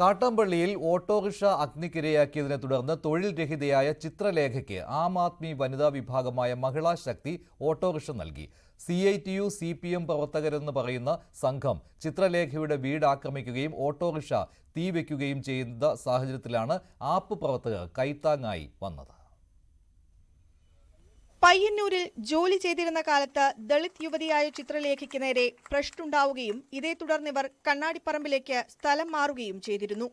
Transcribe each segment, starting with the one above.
കാട്ടാമ്പള്ളിയിൽ autorickshaw അഗ്നിക്കിരയാക്കിയതിനെ തുടർന്ന് തൊഴിൽ രഹിതയായ ചിത്രലേഖയ്ക്ക് ആം ആദ്മി വനിതാ വിഭാഗമായ മഹിളാ ശക്തി ഓട്ടോറിക്ഷ നൽകി. C I T U C P M പ്രവർത്തകരെന്ന് പറയുന്ന സംഘം ചിത്രലേഖയുടെ വീട് ആക്രമിക്കുകയും ഓട്ടോറിക്ഷ തീവയ്ക്കുകയും ചെയ്യുന്ന സാഹചര്യത്തിലാണ് ആപ്പ് പ്രവർത്തകർ കൈത്താങ്ങായി വന്നത്. പയ്യന്നൂരിൽ ജോലി ചെയ്തിരുന്ന കാലത്ത് ദളിത് യുവതിയായ ചിത്രലേഖയ്ക്ക് നേരെ പ്രശ്നമുണ്ടാവുകയും ഇതേ തുടർന്ന് ഇവർ കണ്ണാടിപ്പറമ്പിലേക്ക് സ്ഥലം മാറുകയും ചെയ്തിരുന്നു.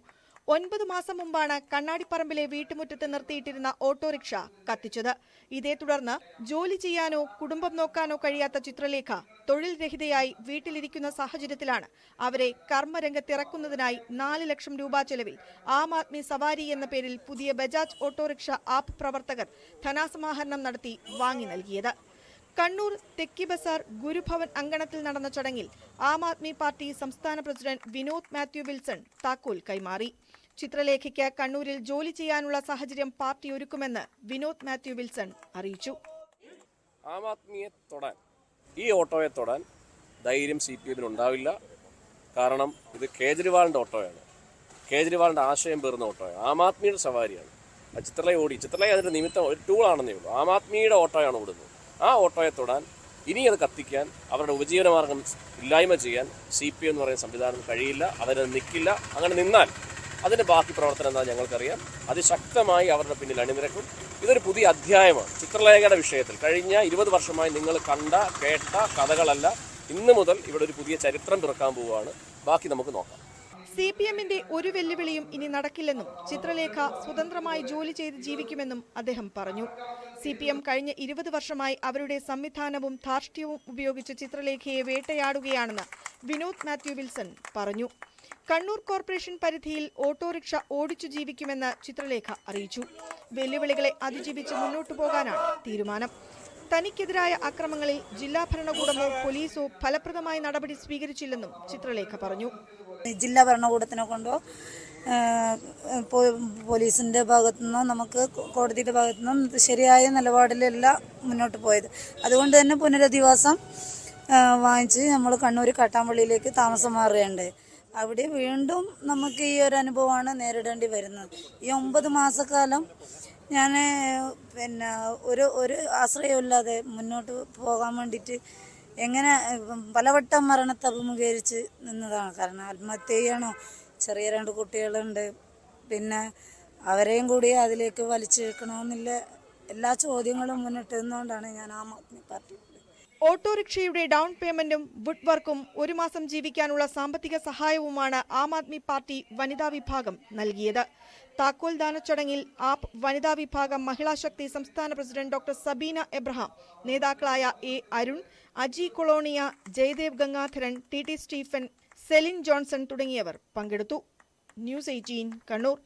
ഒൻപത് മാസം മുമ്പാണ് കണ്ണാടിപ്പറമ്പിലെ വീട്ടുമുറ്റത്ത് നിർത്തിയിട്ടിരുന്ന ഓട്ടോറിക്ഷ കത്തിച്ചത്. ഇതേ തുടർന്ന് ജോലി ചെയ്യാനോ കുടുംബം നോക്കാനോ കഴിയാത്ത ചിത്രലേഖ തൊഴിൽ രഹിതയായി വീട്ടിലിരിക്കുന്ന സാഹചര്യത്തിലാണ് അവരെ കർമ്മരംഗത്തിറക്കുന്നതിനായി നാല് ലക്ഷം രൂപ ചെലവിൽ ആം ആദ്മി സവാരി എന്ന പേരിൽ പുതിയ ബജാജ് ഓട്ടോറിക്ഷ ആപ്പ് പ്രവർത്തകർ ധനാസമാഹരണം നടത്തി വാങ്ങി നൽകിയത്. കണ്ണൂർ തെക്കി ബസാർ ഗുരുഭവൻ അങ്കണത്തിൽ നടന്ന ചടങ്ങിൽ ആം ആദ്മി പാർട്ടി സംസ്ഥാന പ്രസിഡന്റ് വിനോദ് മാത്യു വിൽസൺ താക്കോൽ കൈമാറി. ചിത്രലേഖയ്ക്ക് കണ്ണൂരിൽ ജോലി ചെയ്യാനുള്ള സാഹചര്യം പാർട്ടി ഒരുക്കുമെന്ന് വിനോദ് മാത്യു വിൽസൺ അറിയിച്ചു. ആം ആദ്മിയെ തൊടാൻ ഈ ഓട്ടോയെ തൊടാൻ ധൈര്യം സി പി എമ്മിന് ഉണ്ടാവില്ല. കാരണം ഇത് കേജ്രിവാളിന്റെ ഓട്ടോയാണ്. കേജ്രിവാളിന്റെ ആശയം പേർന്ന ഓട്ടോയാണ്. ആം ആദ്മിയുടെ സവാരിയാണ്. ചിത്രലയ ഓടി. ചിത്രലയ അതിന്റെ നിമിത്തം ഒരു ടൂൾ ആണെന്നേ ഉള്ളൂ. ആം ആദ്മിയുടെ ഓട്ടോയാണ് ഓടുന്നത്. ആ ഓട്ടോയെ തൊടാൻ ഇനി അത് കത്തിക്കാൻ അവരുടെ ഉപജീവനമാർഗം ഇല്ലായ്മ ചെയ്യാൻ സി പി എന്ന് പറയുന്ന സംവിധാനം കഴിയില്ല. അവരത് നിൽക്കില്ല. അങ്ങനെ നിന്നാൽ അതിന്റെ ബാക്കി പ്രവർത്തനം എന്താ ഞങ്ങൾക്കറിയാം. അതിശക്തമായി അവരുടെ പിന്നിൽ അണിനിരക്കും. ഇതൊരു പുതിയ അധ്യായമാണ്. ചിത്രലേഖയുടെ വിഷയത്തിൽ കഴിഞ്ഞ ഇരുപത് വർഷമായി നിങ്ങൾ കണ്ട കേട്ട കഥകളല്ല. ഇന്ന് മുതൽ ഇവിടെ ഒരു പുതിയ ചരിത്രം തുറക്കാൻ പോവുകയാണ്. ബാക്കി നമുക്ക് നോക്കാം. സി പി എമ്മിന്റെ ഒരു വെല്ലുവിളിയും ഇനി നടക്കില്ലെന്നും ചിത്രലേഖ സ്വതന്ത്രമായി ജോലി ചെയ്ത് ജീവിക്കുമെന്നും അദ്ദേഹം പറഞ്ഞു. സി പി എം കഴിഞ്ഞ ഇരുപത് വർഷമായി അവരുടെ സംവിധാനവും ധാർഷ്ട്യവും ഉപയോഗിച്ച് ചിത്രലേഖയെ വേട്ടയാടുകയാണെന്ന് വിനോദ് മാത്യു വിൽസൺ പറഞ്ഞു. കണ്ണൂർ കോർപ്പറേഷൻ പരിധിയിൽ ഓട്ടോറിക്ഷ ഓടിച്ചു ജീവിക്കുമെന്ന് ചിത്രലേഖ അറിയിച്ചു. വെല്ലുവിളികളെ അതിജീവിച്ച് മുന്നോട്ടു പോകാനാണ് തീരുമാനം. തനിക്കെതിരായ അക്രമങ്ങളിൽ ജില്ലാ ഭരണകൂടമോ പോലീസോ ഫലപ്രദമായ നടപടി സ്വീകരിച്ചില്ലെന്നും ചിത്രലേഖ പറഞ്ഞു. ജില്ലാ ഭരണകൂടത്തിനെ കൊണ്ടോ ഭാഗത്തു നിന്നോ നമുക്ക് കോടതിയുടെ ഭാഗത്തു നിന്നോ ശരിയായ നിലപാടിലല്ല മുന്നോട്ട് പോയത്. അതുകൊണ്ട് തന്നെ പുനരധിവാസം വാങ്ങിച്ച് നമ്മൾ കണ്ണൂർ കാട്ടാമ്പള്ളിയിലേക്ക് താമസം മാറുകയുണ്ട്. അവിടെ വീണ്ടും നമുക്ക് ഈ ഒരു അനുഭവമാണ് നേരിടേണ്ടി വരുന്നത്. ഈ ഒമ്പത് മാസക്കാലം ഞാൻ പിന്നെ ഒരു ഒരു ആശ്രയമില്ലാതെ മുന്നോട്ട് പോകാൻ വേണ്ടിയിട്ട് എങ്ങനെ പലവട്ടം മരണത്തെ അഭിമുഖീകരിച്ച് നിന്നതാണ്. കാരണം ആത്മഹത്യ ചെയ്യണോ ചെറിയ രണ്ട് കുട്ടികളുണ്ട്. പിന്നെ അവരെയും കൂടി അതിലേക്ക് വലിച്ചെടുക്കണമെന്നില്ല എല്ലാ ചോദ്യങ്ങളും മുന്നിട്ട് നിന്നുകൊണ്ടാണ് ഞാൻ ആം ആദ്മി പാർട്ടി ഓട്ടോറിക്ഷയുടെ ഡൗൺ പേയ്മെന്റും വുഡ് വർക്കും ഒരു മാസം ജീവിക്കാനുള്ള സാമ്പത്തിക സഹായവുമാണ് ആം ആദ്മി പാർട്ടി വനിതാ വിഭാഗം നൽകിയത്. താക്കോൽ ദാന ചടങ്ങിൽ ആപ്പ് വനിതാ വിഭാഗം മഹിളാ ശക്തി സംസ്ഥാന പ്രസിഡന്റ് ഡോക്ടർ സബീന എബ്രഹാം നേതാക്കളായ A Arun Aji Kolonia Jayadev Gangadharan T T Stephen Celine Johnson തുടങ്ങിയവർ പങ്കെടുത്തു. News eighteen Kannur.